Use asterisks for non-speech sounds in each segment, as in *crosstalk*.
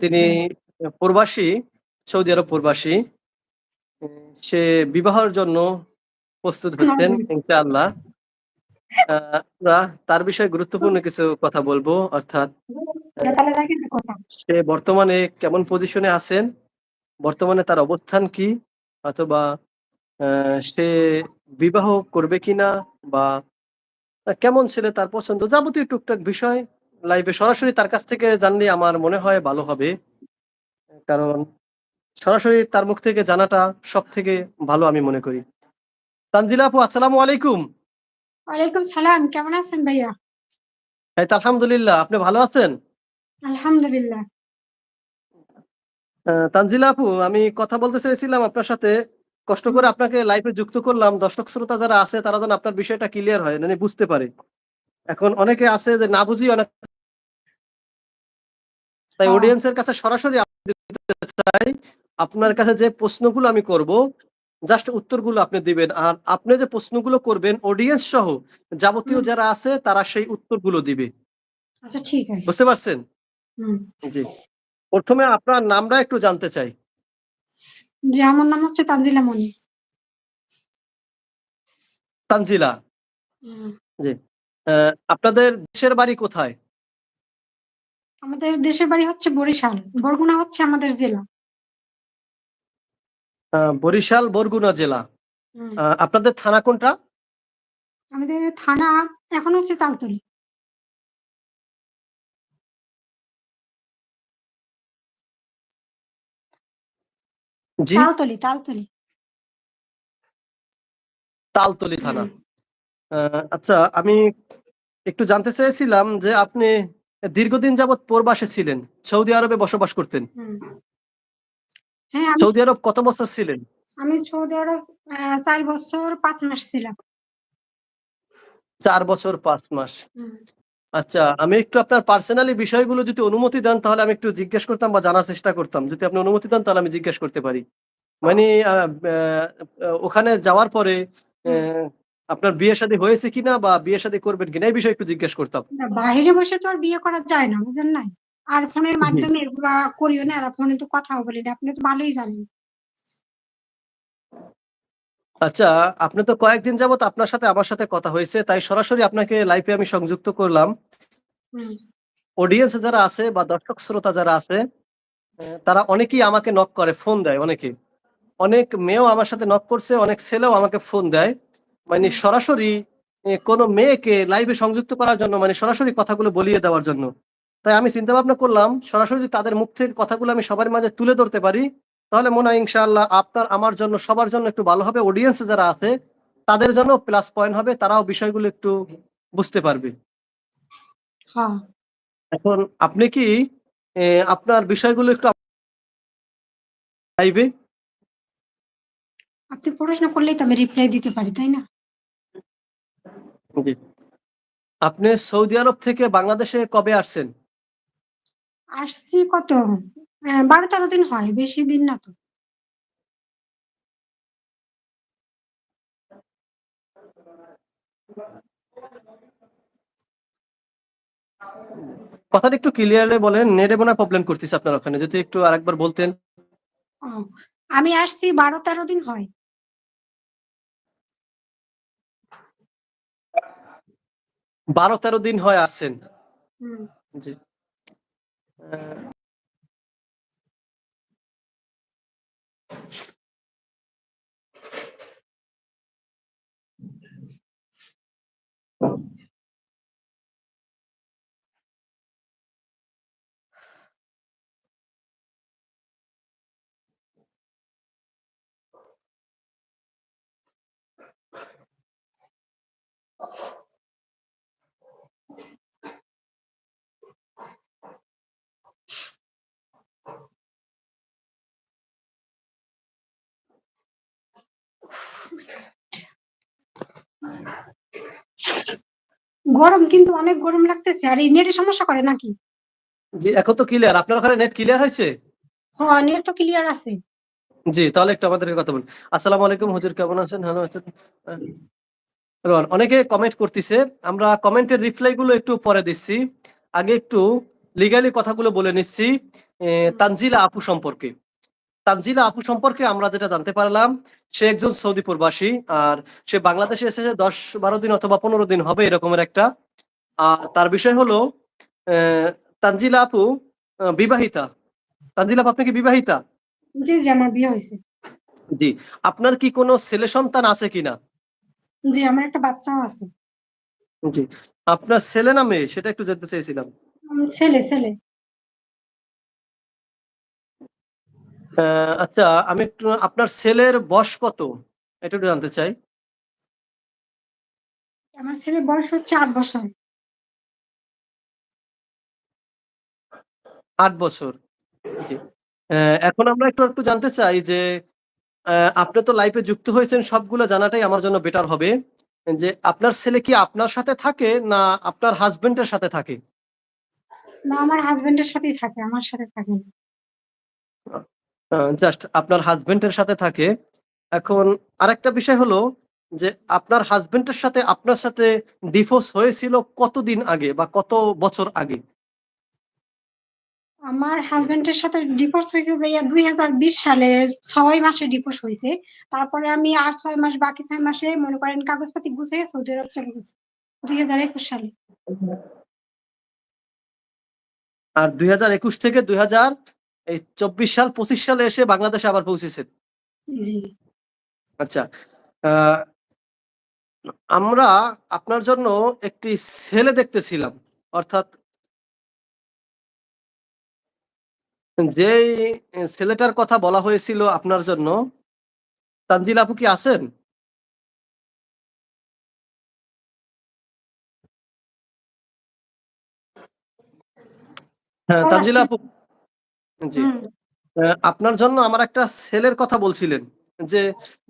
তিনি প্রবাসী সৌদি আরব প্রবাসী। সে বিবাহের জন্য প্রস্তুত হচ্ছেন *laughs* ইনশাআল্লাহ। আমরা তার বিষয়ে গুরুত্বপূর্ণ কিছু কথা বলব অর্থাৎ সে বর্তমানে কেমন পজিশনে আছেন বর্তমানে তার অবস্থান কি অথবা আহ, সে বিবাহ করবে কিনা বা কেমন ছেলে তার পছন্দ যাবতীয় টুকটাক বিষয় লাইভে সরাসরি তার কাছ থেকে জানলে আমার মনে হয় ভালো হবে। কারণ সরাসরি তার মুখ থেকে জানাটা সব থেকে ভালো আমি মনে করি। তানজিলা আপু আসসালামু আলাইকুম। ওয়ালাইকুম সালাম কেমন আছেন ভাইয়া? এই তো আলহামদুলিল্লাহ আপনি ভালো আছেন? আলহামদুলিল্লাহ। তানজিলা আপু আমি কথা বলতে চাইছিলাম আপনার সাথে। কষ্ট করে আপনাকে লাইভে যুক্ত করলাম। দর্শক শ্রোতা যারা আছে তারা যেন আপনার বিষয়টা ক্লিয়ার হয় মানে বুঝতে পারে। এখন অনেকে আছে যে না বুঝি অনেক তাই হ্যাঁ। অডিয়েন্সের কাছে সরাসরি চাই আপনার কাছে যে প্রশ্নগুলো আমি করব জাস্ট উত্তরগুলো আপনি দিবেন। আর আপনি যে প্রশ্নগুলো করবেন অডিয়েন্স সহ যাবতীয় যারা আছে তারা সেই উত্তরগুলো দিবে। আচ্ছা ঠিক আছে। বুঝতে পারছেন? হুম। জি। প্রথমে আপনার নামটা একটু জানতে চাই। জি আমার নাম হচ্ছে তানজিলা মনি। তানজিলা। আহ, আপনাদের দেশের বাড়ি কোথায়? আমাদের দেশের বাড়ি হচ্ছে বরিশাল বরগুনা হচ্ছে আমাদের জেলা। আহ, বরিশাল বরগুনা জেলা। হুম। আহ, আপনাদের থানা কোনটা? আমাদের থানা এখন হচ্ছে তালতলি। জি? তালতলি তালতলি। তালতলি থানা। হুম। আহ, আচ্ছা আমি একটু জানতে চেয়েছিলাম যে আপনি দীর্ঘদিন যাবৎ প্রবাসে ছিলেন সৌদি আরবে বসবাস করতেন। হ্যাঁ সৌদি আরব কত বছর ছিলেন? আমি সৌদি আরব চার বছর পাঁচ মাস ছিলাম। চার বছর পাঁচ মাস। আচ্ছা আমি একটু আপনার পার্সোনালি বিষয়গুলো যদি অনুমতি দেন তাহলে আমি একটু জিজ্ঞেস করতাম বা জানার চেষ্টা করতাম। যদি আপনি অনুমতি দেন তাহলে আমি জিজ্ঞেস করতে পারি। মানে ওখানে যাওয়ার পরে আপনার বিয়ে শাদী হয়েছে কিনা বা বিয়ে শাদী করবেন কিনা এই বিষয়ে একটু জিজ্ঞেস করতাম। বাইরে বসে তো আর বিয়ে করা যায় না বুঝেন নাই? আর ফোনের মাধ্যমে এগুলা করিও না আর ফোনে তো কথাও বলি না আপনি তো ভালোই জানেন। আচ্ছা আপনি তো কয়েকদিন যাবত আপনার সাথে আমার সাথে কথা হয়েছে তাই সরাসরি আপনাকে লাইভে আমি সংযুক্ত করলাম। অডিয়েন্স যারা আছে বা দর্শক শ্রোতা যারা আছে তারা অনেকেই আমাকে নক করে ফোন দেয় অনেকে। অনেক মেয়েও আমার সাথে নক করছে অনেক ছেলেও আমাকে ফোন দেয়। মানে সরাসরি কোনো মেয়েকে লাইভে সংযুক্ত করার জন্য মানে সরাসরি কথাগুলো বলিয়ে দেওয়ার জন্য। তাই আমি চিন্তা ভাবনা করলাম সরাসরি তাদের মুখ থেকে কথাগুলো আমি সবার মাঝে তুলে ধরতে পারি তাহলে মনে হয় ইনশাআল্লাহ আপনার আমার জন্য সবার জন্য একটু ভালো হবে। অডিয়েন্স যারা আছে তাদের জন্য প্লাস পয়েন্ট হবে তারাও বিষয়গুলো একটু বুঝতে পারবে। হ্যাঁ। এখন আপনি কি আপনার বিষয়গুলো একটু লাইভে আপনি প্রশ্ন করলেই তো আমি রিপ্লাই দিতে পারি তাই না? জি। আপনি সৌদি আরব থেকে বাংলাদেশে কবে আসছেন? আসছি কত? বারো তেরো দিন হয় বেশি দিন না তো। কথাটা একটু ক্লিয়ারলি বলেন নেটে মনে প্রবলেম করতেছে আপনার ওখানে যদি একটু আরেকবার বলতেন। ও, আমি আসছি বারো তেরো দিন হয়। বারো তেরো দিন হয় আসছেন। জি। Thank আহ, গরম কিন্তু অনেক গরম লাগতেছে। আর এই নেটের সমস্যা করে নাকি? জি এখন তো ক্লিয়ার আপনার ওখানে নেট ক্লিয়ার হয়েছে? হ্যাঁ নেট তো ক্লিয়ার আছে। জি তাহলে একটু আমাদেরকে কথা বলুন। আসসালামু আলাইকুম হুজুর কেমন আছেন? ভালো আছেন? অনেকে কমেন্ট করতেছে। আমরা কমেন্টের রিপ্লাই গুলো একটু পরে দিচ্ছি। আগে একটু লিগালি কথাগুলো বলে নিচ্ছি। তানজিলা আপু সম্পর্কে। তানজিলা আপু সম্পর্কে আমরা যেটা জানতে পারলাম সে একজন সৌদি প্রবাসী আর সে বাংলাদেশে এসেছে দশ বারো দিন অথবা পনেরো দিন হবে এরকমের একটা। আর তার বিষয় হলো তানজিলা আপু বিবাহিতা। তানজিলা আপু আপনি কি বিবাহিতা? জি জি আমার বিয়ে হয়েছে। জি আপনার কি কোনো ছেলে সন্তান আছে কিনা? জি আমার একটা বাচ্চাও আছে। জি আপনার ছেলে না মেয়ে? সেটা একটু জানতে চেয়েছিলাম। ছেলে ছেলে আহ, আচ্ছা আমি একটু আপনার ছেলের বয়স কত? এটা একটু জানতে চাই। আমার ছেলের বয়স হচ্ছে আট বছর। আট বছর। জি। এখন আমরা একটু একটু জানতে চাই যে আপনি তো লাইফে যুক্ত হয়েছেন সবগুলো জানাটাই আমার জন্য বেটার হবে। যে আপনার ছেলে কি আপনার সাথে থাকে না আপনার হাজবেন্ডের সাথে থাকে? না আমার হাজবেন্ডের সাথেই থাকে আমার সাথে থাকে না। জাস্ট আপনার হাজবেন্ডের সাথে থাকে। এখন আরেকটা বিষয় হলো যে আপনার হাজবেন্ডের সাথে আপনার সাথে ডিভোর্স হয়েছিল কতদিন আগে বা কত বছর আগে? আমার হাজবেন্ডের সাথে ডিভোর্স হয়েছে যে দুই হাজার বিশ সালে ছয় মাসে ডিভোর্স হয়েছে। তারপরে আমি আর ছয় মাস বাকি ছয় মাসে মনে করেন কাগজপাতি গুছিয়ে সৌদি আরব চলে গেছি দুই হাজার একুশ সালে। আর দুই হাজার একুশ থেকে দুই হাজার এই চব্বিশ সাল পঁচিশ সালে এসে বাংলাদেশে আবার পৌঁছেছেন। আচ্ছা আমরা আপনার জন্য একটি ছেলে দেখতেছিলাম অর্থাৎ যেই ছেলেটার কথা বলা হয়েছিল আপনার জন্য তানজিল আপু কি আছেন? হ্যাঁ ও, তানজিলা। আপু জি। হুম, আপনার জন্য আমার একটা ছেলের কথা বলছিলেন যে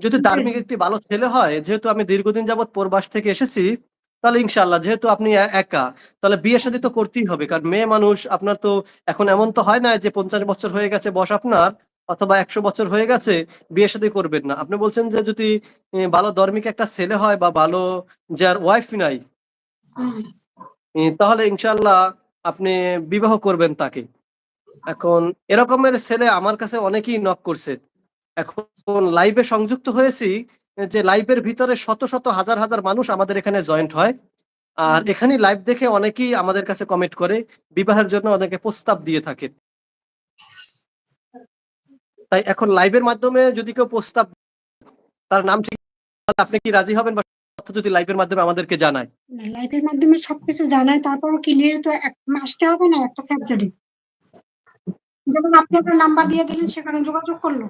যদি জি, ধার্মিক একটি ভালো ছেলে হয় যেহেতু আমি দীর্ঘদিন যাবৎ প্রবাস থেকে এসেছি তাহলে ইনশাল্লাহ যেহেতু আপনি এ- একা তাহলে বিয়ে শাদী তো করতেই হবে। কারণ মেয়ে মানুষ আপনার তো এখন এমন তো হয় না যে পঞ্চাশ বছর হয়ে গেছে বয়স আপনার অথবা একশো বছর হয়ে গেছে বিয়ে শাদী করবেন না। আপনি বলছেন যে যদি ভালো ধর্মিক একটা ছেলে হয় বা ভালো যার ওয়াইফ নাই হুম, তাহলে ইনশাল্লাহ আপনি বিবাহ করবেন তাকে। এখন এরকমের ছেলে আমার কাছে অনেকেই নক করছে। এখন লাইভে সংযুক্ত হয়েছি যে লাইভের ভিতরে শত শত হাজার হাজার মানুষ আমাদের এখানে জয়েন্ট হয়। আর এখানে লাইভ দেখে অনেকেই আমাদের কাছে কমেন্ট করে বিবাহের জন্য অনেকে প্রস্তাব দিয়ে থাকে। তাই এখন লাইভের মাধ্যমে যদি কেউ প্রস্তাব তার নাম ঠিক আপনি কি রাজি হবেন বা যদি লাইভের মাধ্যমে আমাদেরকে জানায়? না, লাইফের মাধ্যমে সবকিছু জানায় তারপরও ক্লিয়ার তো আসতে হবে না একটা সাবজেক্টে যেমন আপনি আপনার নাম্বার দিয়ে দিলেন সেখানে যোগাযোগ করল।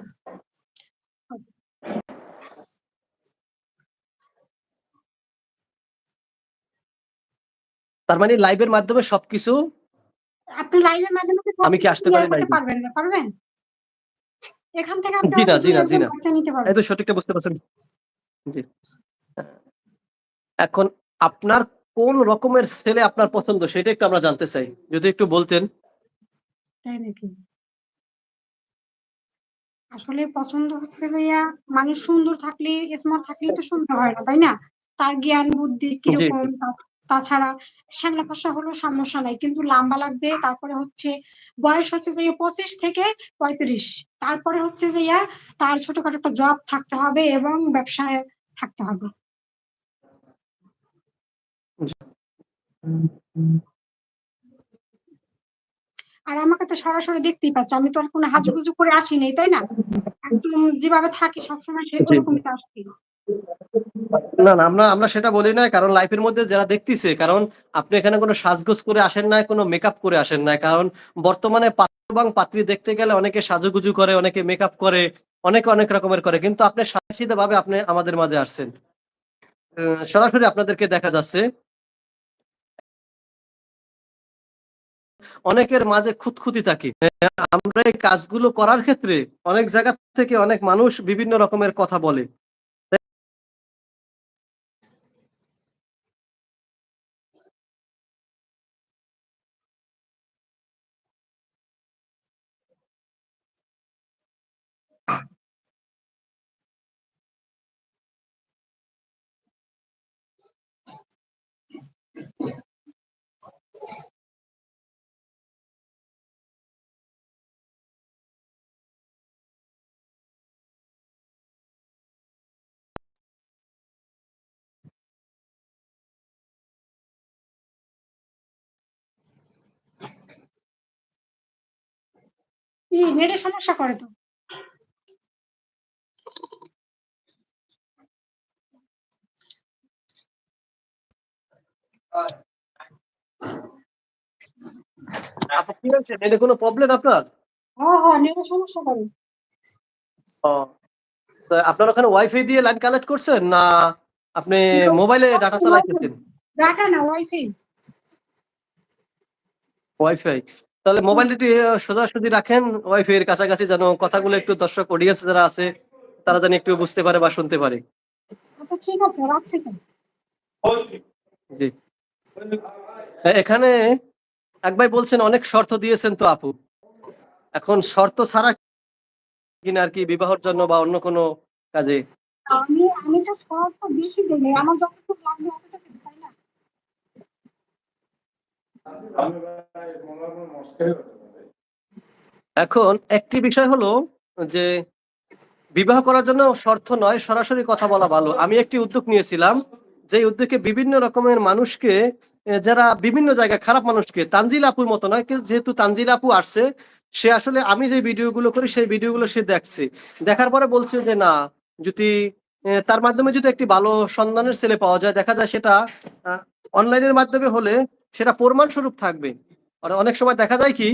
তার মানে লাইভের মাধ্যমে সবকিছু আপনি লাইভের মাধ্যমে আমি কি আসতে পারি live-এ? পারবেন না পারবেন? এখান থেকে আপনি জি না, জি না, জি না। এই তো সঠিকটা বুঝতে পারছেন। জি। এখন আপনার কোন রকমের ছেলে আপনার পছন্দ সেটা একটু আমরা জানতে চাই। যদি একটু বলতেন। তাই নাকি? আসলে পছন্দ হচ্ছে ভাইয়া মানুষ সুন্দর থাকলে স্মার্ট থাকলে তো সুন্দর হয় না তাই না? তার জ্ঞান বুদ্ধি কীরকম তাছাড়া শ্যামলা ফসা হলেও সমস্যা নাই কিন্তু লম্বা লাগবে তারপরে হচ্ছে বয়স হচ্ছে যে পঁচিশ থেকে পঁয়ত্রিশ তারপরে হচ্ছে যে ইয়া তার ছোটখাটো একটা জব থাকতে হবে এবং ব্যবসায় থাকতে হবে। আর আমাকে তো সরাসরি দেখতেই পাচ্ছে। আমি তো আর কোনো হাজুগুজু করে আসিনি তাই না? একদম যেভাবে থাকি সবসময়। সেরকমই তো আসছি। না না আমরা আমরা সেটা বলি না কারণ লাইফের মধ্যে যারা দেখতেছে কারণ আপনি এখানে কোনো সাজগোজ করে আসেন না কোনো মেকআপ করে আসেন না কারণ বর্তমানে পাত্র এবং পাত্রী দেখতে গেলে অনেকে সাজুগুজু করে অনেকে মেকআপ করে অনেকে অনেক রকমের করে কিন্তু আপনি সাদাসিধে ভাবে আপনি আমাদের মাঝে আসছেন। সরাসরি আপনাদেরকে দেখা যাচ্ছে অনেকের মাঝে খুঁতখুতি থাকি। আমরা এই কাজগুলো করার ক্ষেত্রে অনেক জায়গা থেকে অনেক মানুষ বিভিন্ন রকমের কথা বলে। নেটে সমস্যা করে তো। আপু কি হয়েছে নেটে কোনো প্রবলেম আপনার? হ্যাঁ হ্যাঁ নেটে সমস্যা করে। ও তো আপনার ওখানে ওয়াইফাই দিয়ে লাইন কালেক্ট করছেন না আপনি মোবাইলে ডাটা চালাইতেছেন ডাটা না ওয়াইফাই ওয়াইফাই তাহলে মোবাইলটা সোজাসুজি রাখেন। ওয়াইফাই এর কাছাকাছি যেন কথাগুলো একটু দর্শক অডিয়েন্স যারা আছে তারা যেন একটু বুঝতে পারে বা শুনতে পারে। আচ্ছা জি। এখানে এক ভাই বলছেন অনেক শর্ত দিয়েছেন তো আপু। এখন শর্ত ছাড়া কিনা আর কি বিবাহর জন্য বা অন্য কোনো কাজে? আমি আমি তো শর্ট তো বেশি দিলে আমার যতটুকু লাগবে অতটুকু তাই না এখন একটি বিষয় হলো যে বিবাহ করার জন্য শর্ত নয়, সরাসরি কথা বলা ভালো। আমি একটি উদ্যোগ নিয়েছিলাম যে উদ্যোগে বিভিন্ন রকমের মানুষকে যারা বিভিন্ন জায়গায় খারাপ মানুষকে, তানজিল আপুর মতো নয়, কিন্তু যেহেতু তানজিল আপু আসছে, সে আসলে আমি যে ভিডিওগুলো করি, সেই ভিডিওগুলো সে দেখছে। দেখার পরে বলছে যে না, যদি তার মাধ্যমে যদি একটি ভালো সন্ধানের ছেলে পাওয়া যায়, দেখা যায় সেটা অনলাইনের মাধ্যমে হলে সেটা প্রমাণ স্বরূপ থাকবে অনেক সময় দেখা যায় কি,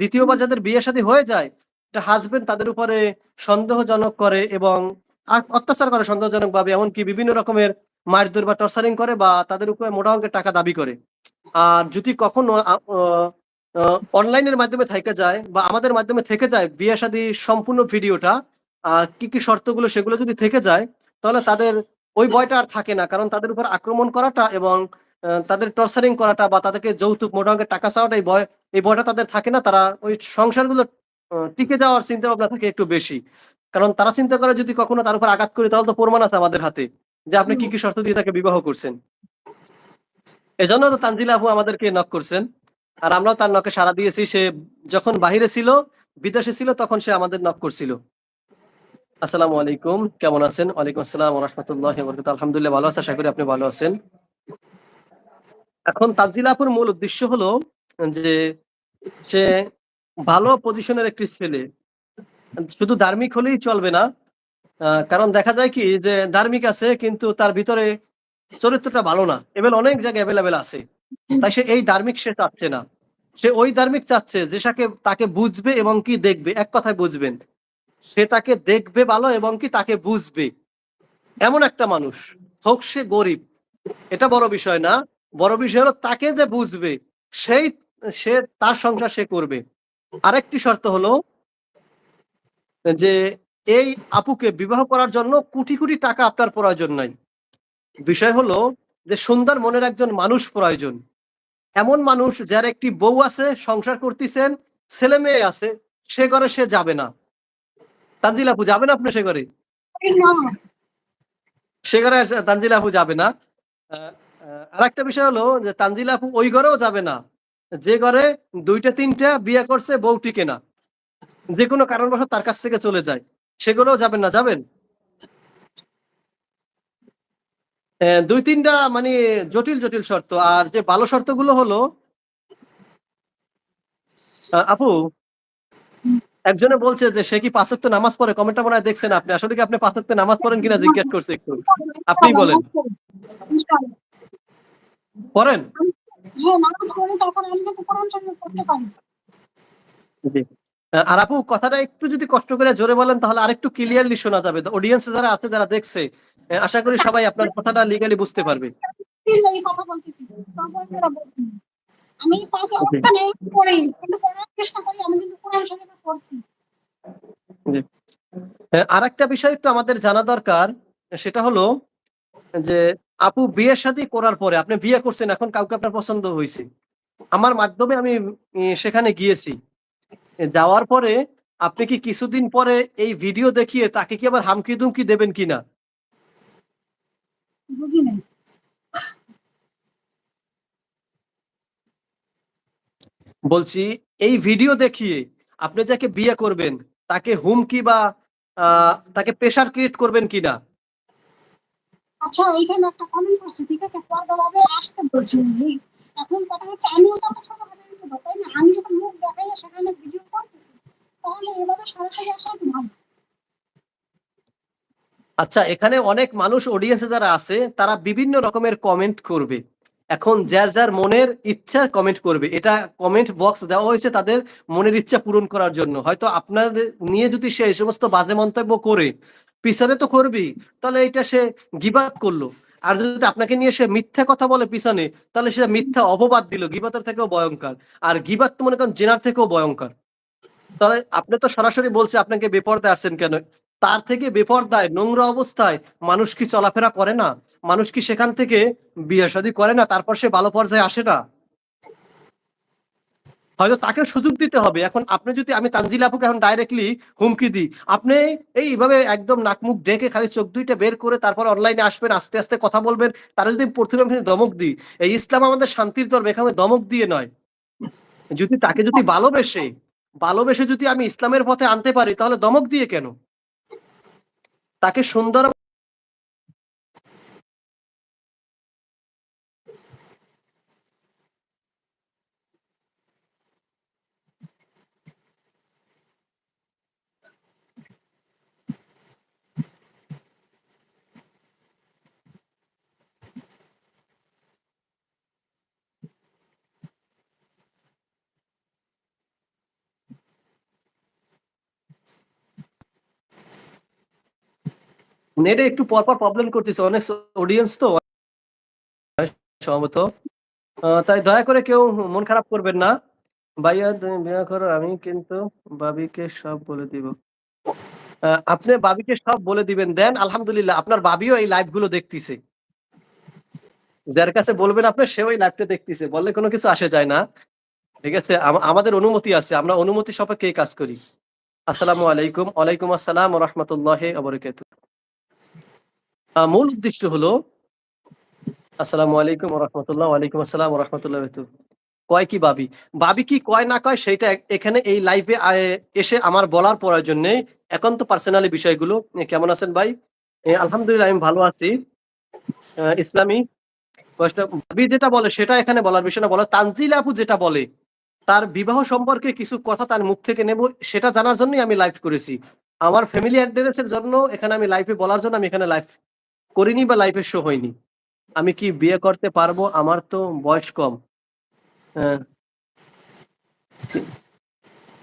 দ্বিতীয়বার যাদের বিয়ে শাদী হয়ে যায়, এটা হাজবেন্ড তাদের উপরে সন্দেহজনক করে এবং অত্যাচার করে সন্দেহজনক ভাবে, এমনকি বিভিন্ন রকমের মারধর বা টর্চারিং করে বা তাদের উপরে মোটা অঙ্কের টাকা দাবি করে। আর যদি কখনো অনলাইনের মাধ্যমে থেকে যায় বা আমাদের মাধ্যমে থেকে যায় বিয়ে শাদী সম্পূর্ণ ভিডিওটা, আর কি কি শর্তগুলো সেগুলো যদি থেকে যায়, তাহলে তাদের ওই ভয়টা আর থাকে না, কারণ তাদের উপর আক্রমণ করাটা এবং তাদের টর্চারিং করাটা বা তাদেরকে যৌতুক, মোটা অঙ্কের টাকা চাওয়াটা ভয়, এই ভয়টা তাদের থাকে না, তারা ওই সংসারগুলো টিকে যাওয়ার চিন্তা ভাবনা থাকে একটু বেশি। কারণ তারা চিন্তা করে যদি কখনো তার উপর আঘাত করি, তাহলে তো প্রমাণ আছে আমাদের হাতে যে আপনি কি কি শর্ত দিয়ে তাকে বিবাহ করছেন। এজন্য তো তানজিলা আপু আমাদেরকে নক করছেন। আর আমরাও তার নকে সাড়া দিয়েছি। সে যখন বাহিরে ছিল, বিদেশে ছিল, তখন সে আমাদের নক করছিল। আসসালামু আলাইকুম। কেমন আছেন? ওয়ালাইকুম আসসালাম রহমতুল্লাহ আলহামদুলিল্লাহ ভালো আছে। আশা করি আপনি ভালো আছেন। এখন তানজিলা আপুর মূল উদ্দেশ্য হলো যে সে ভালো পজিশনের একটি ছেলে। শুধু ধার্মিক হলেই চলবে না। কারণ দেখা যায় কি যে ধার্মিক আছে কিন্তু তার ভিতরে চরিত্রটা ভালো না। এবার অনেক জায়গায় অ্যাভেলেবেল আছে। তাই সে এই ধার্মিক সে চাচ্ছে না। সে ওই ধার্মিক চাচ্ছে যে সাকে তাকে বুঝবে এবং কি দেখবে। এক কথায় বুঝবেন, সে তাকে দেখবে ভালো এবং কি তাকে বুঝবে। এমন একটা মানুষ। হোক সে গরিব, এটা বড় বিষয় না। বড় বিষয় হলো তাকে যে বুঝবে সেই সে তার সংসার সে করবে। আরেকটি শর্ত হলো যে এই আপুকে বিবাহ করার জন্য কোটি কোটি টাকা আপনার প্রয়োজন নাই। বিষয় হলো যে সুন্দর মনের একজন মানুষ প্রয়োজন। এমন মানুষ যার একটি বউ আছে সংসার করতেছেন ছেলে মেয়ে আছে সে ঘরে সে যাবে না। তানজিল আপু যাবে না আপনি সে ঘরে? সে ঘরে তানজিল আপু যাবে না। আর একটা বিষয় হলো যে, তানজিল আপু ওই ঘরেও যাবে না। যে ঘরে দুইটা, তিনটা বিয়ে করছে, বউ টিকে না। যে কোনো কারণবশত তার কাছ থেকে চলে যায়। সেগুলোও যাবেন না, যাবেন? দুই, তিনটা মানে জটিল জটিল শর্ত। আর যে ভালো শর্তগুলো হলো আপু, একজনে বলছে যে, সে কি পাঁচত্ব নামাজ পড়ে? কমেন্টটা মনে হয় দেখছেন আপনি। আসলে কি আপনি পাঁচত্ব নামাজ পড়েন কিনা জিজ্ঞেস করছে একটু। আপনি বলেন। পড়েন হ্যাঁ নামাজ পড়ি তাছাড়া আমি কিন্তু কোরআন শরীফ পড়তে পারি। জি। আর আপু কথাটা একটু যদি কষ্ট করে জোরে বলেন তাহলে আরেকটু ক্লিয়ারলি শোনা যাবে। অডিয়েন্স যারা আছে যারা দেখছে আশা করি সবাই আপনার কথাটা লিগালি বুঝতে পারবে। কথা বলতেছি। তখন তারা বলছেন। আমি পাঁচ ওখানে পড়ি কিন্তু পড়ার চেষ্টা করি আমি কিন্তু কোরআন শরীফ পড়ছি আর একটা বিষয় একটু আমাদের জানা দরকার সেটা হলো যে আপু বিয়ে শাদী করার পরে আপনি বিয়ে করছেন এখন কাউকে আপনার পছন্দ হয়েছে। আমার মাধ্যমে আমি সেখানে গিয়েছি। যাওয়ার পরে আপনি কি কিছুদিন পরে এই ভিডিও দেখিয়ে তাকে কি আবার হামকি দুমকি দেবেন কিনা? বলছি এই ভিডিও দেখিয়ে আপনি যাকে বিয়ে করবেন তাকে হুমকি বা আহ, তাকে প্রেশার ক্রিয়েট করবেন কিনা? আচ্ছা এইখানে একটা কমেন্ট ঠিক আছে? আসতে উনি। এখন কথা হচ্ছে, আমিও তো তাই না? আমি যখন মুখ সেখানে ভিডিও করতেছি। তখন হলে এভাবে সরাসরি তো ভালো। আচ্ছা এখানে অনেক মানুষ অডিয়েন্সে যারা আছে, তারা বিভিন্ন রকমের কমেন্ট করবে। এখন যার যার মনের ইচ্ছা কমেন্ট করবে। এটা কমেন্ট বক্স দেওয়া হয়েছে তাদের মনের ইচ্ছা পূরণ করার জন্য। হয়তো আপনার নিয়ে যদি সে সমস্ত বাজে মন্তব্য করে পিছনে তো করবেই। তাহলে এটা সে গিবাত করল। আর যদি আপনাকে নিয়ে সে মিথ্যা কথা বলে পিছনে, তাহলে সেটা মিথ্যা অপবাদ দিল। গিবাতের থেকেও ভয়ঙ্কর। আর গিবাত তো মনে করেন জেনার থেকেও ভয়ঙ্কর। তাহলে আপনি তো সরাসরি বলছে আপনাকে বেপর্দা আসছেন কেন? তার থেকে বেপর্দায়, নোংরা অবস্থায় মানুষ কি চলাফেরা করে না? মানুষ কি সেখান থেকে বিয়ে শাদী করে না? তারপর সে ভালো পর্যায়ে আসে না? হয়তো তাকে সুযোগ দিতে হবে। এখন আপনি যদি, আমি তানজিল আপুকে এখন ডাইরেক্টলি হুমকি দিই, আপনি এইভাবে একদম নাকমুখ ডেকে খালি চোখ দুইটা বের করে তারপর অনলাইনে আসবেন, আস্তে আস্তে কথা বলবেন, তারা যদি প্রথমে আপনি দমক দিই, এই ইসলাম আমাদের শান্তির ধর্ম এখানে দমক দিয়ে নয়। যদি তাকে যদি ভালোবেসে ভালোবেসে যদি আমি ইসলামের পথে আনতে পারি, তাহলে দমক দিয়ে কেন? তাকে সুন্দর নেটে একটু পরপর প্রবলেম করতেছে। অনেক অডিয়েন্স তো, সম্ভবত। তাই দয়া করে কেউ মন খারাপ করবেন না। ভাইয়া, তুমি বিয়ে করো, আমি কিন্তু বাবিকে সব বলে দিব। আপনি বাবিকে সব বলে দিবেন। দেন, আলহামদুলিল্লাহ, আপনার বাবিও এই লাইভগুলো দেখতেছে। যার কাছে বলবেন আপনি, সেও এই লাইভটা দেখতেছে। বললে কোনো কিছু আসে যায় না। ঠিক আছে? আমাদের অনুমতি আছে। আমরা অনুমতি সাপেক্ষে কাজ করি। আসসালামু আলাইকুম। ওয়ালাইকুম আসসালাম রহমতুল্লাহ আবরকাত মূল উদ্দেশ্য হলো, আসসালামু আলাইকুম রহমতুল্লাহ ওয়ালাইকুম আসসালাম রহমতুল্লাহ কয় কি ভাবি ভাবি কি কয় না কয় সেটা এখানে এই লাইভে এসে আমার বলার প্রয়োজন নেই এখন তো পার্সোনালি বিষয়গুলো কেমন আছেন ভাই? আলহামদুলিল্লাহ আমি ভালো আছি। ইসলামী ভাবি যেটা বলে সেটা এখানে বলার বিষয় না, বলো তানজিল আপু যেটা বলে, তার বিবাহ সম্পর্কে কিছু কথা তার মুখ থেকে নেব, সেটা জানার জন্যই আমি লাইভ করেছি। আমার ফ্যামিলি অ্যাড্রেসের জন্য এখানে আমি লাইভে বলার জন্য আমি এখানে লাইভ করিনি বা লাইভে শো হয়নি। আমি কি বিয়ে করতে পারব? আমার তো বয়স কম। হ্যাঁ।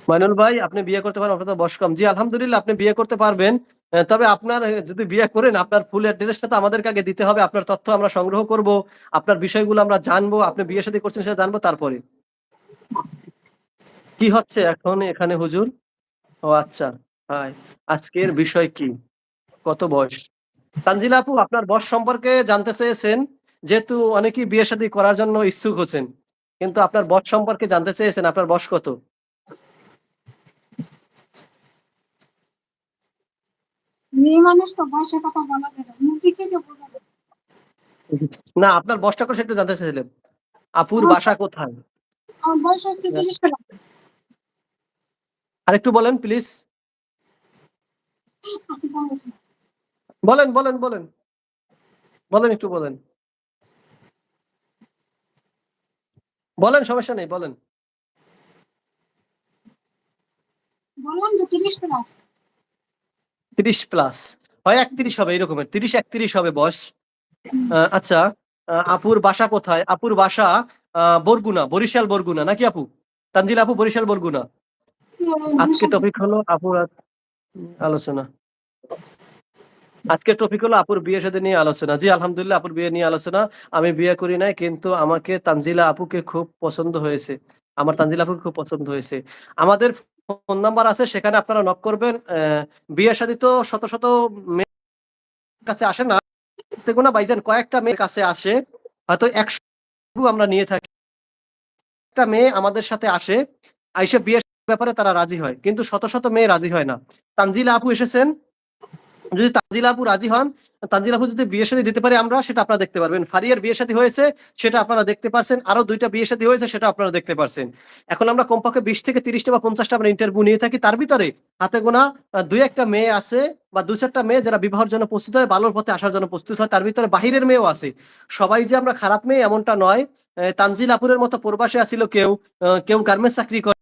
মাইনুল ভাই, আপনি বিয়ে করতে পারেন, আপনার তো বয়স কম। জি, আলহামদুলিল্লাহ, আপনি বিয়ে করতে পারবেন। তবে আপনার যদি বিয়ে করেন, আপনার ফুল অ্যাড্রেসটা তো আমাদেরকে আগে দিতে হবে। আপনার তথ্য আমরা সংগ্রহ করব। আপনার বিষয়গুলো আমরা জানব। আপনি বিয়ে সাথে করছেন সেটা জানব তারপরে। কি হচ্ছে এখন এখানে হুজুর? ও আচ্ছা হাই আজকের বিষয় কি? কত বয়স? তানজিলা আপু আপনার বয়স সম্পর্কে জানতে চেয়েছেন যেহেতু অনেকেই বিয়ে শাদী করার জন্য ইচ্ছুক হচ্ছেন কিন্তু আপনার বয়স সম্পর্কে জানতে চেয়েছেন আপনার বয়স কত? মেয়ে মানুষ তো বয়সের কথা বলা যাবে না। মুখ দেখে যে বোঝা যাবে না আপনার বয়সটা করে একটু জানতে চেয়েছিলেন? আপুর বাসা কোথায়? আমার বয়স হচ্ছে তিরিশ প্লাস আরেকটু বলেন প্লিজ। বলেন বলেন বলেন। বলেন একটু বলেন। বলেন সমস্যা নেই বলেন। বললাম যে তিরিশ প্লাস তিরিশ প্লাস হয় একত্রিশ হবে এরকমের তিরিশ একত্রিশ হবে বয়স আচ্ছা আপুর বাসা কোথায়? আপুর বাসা বরগুনা বরিশাল বরগুনা নাকি আপু? তানজিল আপু বরিশাল বরগুনা? আজকে টপিক হলো আপুর আলোচনা। আজকে টপিক হলো আপুর বিয়ের সাথে নিয়ে আলোচনা। জি, আলহামদুলিল্লাহ, আপুর বিয়ে নিয়ে আলোচনা। আমি বিয়ে করি নাই, কিন্তু আমাকে তানজিলা আপুকে খুব পছন্দ হয়েছে। আমার তানজিলা আপুকে খুব পছন্দ হয়েছে। আমাদের ফোন নাম্বার আছে, সেখানে আপনারা নক করবেন। বিয়ের সাথে তো শত শত কাছে আসে না। দেখো না, ভাইজান, কয়েকটা মেয়ের কাছে আসে। হয়তো একশো আমরা নিয়ে থাকি। একটা মেয়ে আমাদের সাথে আসে, আইসে বিয়ের ব্যাপারে তারা রাজি হয়, কিন্তু শত শত মেয়ে রাজি হয় না। তানজিলা আপু এসেছেন। যদি তানজিলা আপু রাজি হন, তানজিলা আপু যদি বিয়ে সাথে দিতে পারে আমরা, সেটা আপনারা দেখতে পারবেন। ফারিয়ার বিয়ে সাথে হয়েছে, সেটা আপনারা দেখতে পারছেন। আরও দুইটা বিয়ে সাথে হয়েছে, সেটা আপনারা দেখতে পারছেন। এখন আমরা কমপক্ষে বিশ থেকে তিরিশটা বা পঞ্চাশটা আমরা ইন্টারভিউ নিয়ে থাকি। তার ভিতরে হাতে গোনা দুই একটা মেয়ে আছে বা দু চারটা মেয়ে যারা বিবাহের জন্য প্রস্তুত হয় ভালোর পথে আসার জন্য প্রস্তুত হয়, তার ভিতরে বাহিরের মেয়েও আছে। সবাই যে আমরা খারাপ মেয়ে এমনটা নয় তানজিল আপুরের মতো প্রবাসে আছিল কেউ কেউ গার্মেন্টস চাকরি করে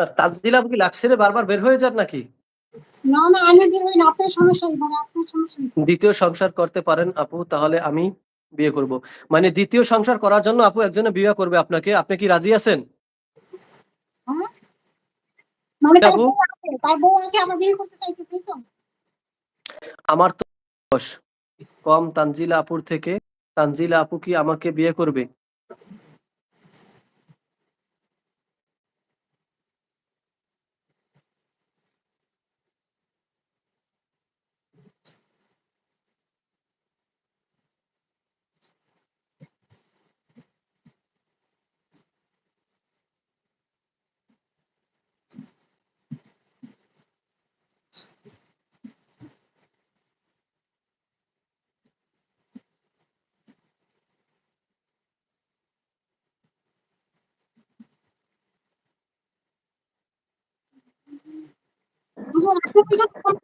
আ তানজিলা আপু কি লাইফ ছেড়ে বারবার বের হয়ে যান নাকি? না, না আমি বের হই না। আপনার সমস্যা মানে আপনার সমস্যা। ২য় সংসার করতে পারেন আপু তাহলে আমি বিয়ে করব। মানে ২য় সংসার করার জন্য আপু একজনে বিয়ে করবে আপনাকে। আপনি কি রাজি আছেন? হ্যাঁ? মানে? আমার তো কম তানজিলা আপুর থেকে। তানজিলা আপু কি আমাকে বিয়ে করবে? 僕の本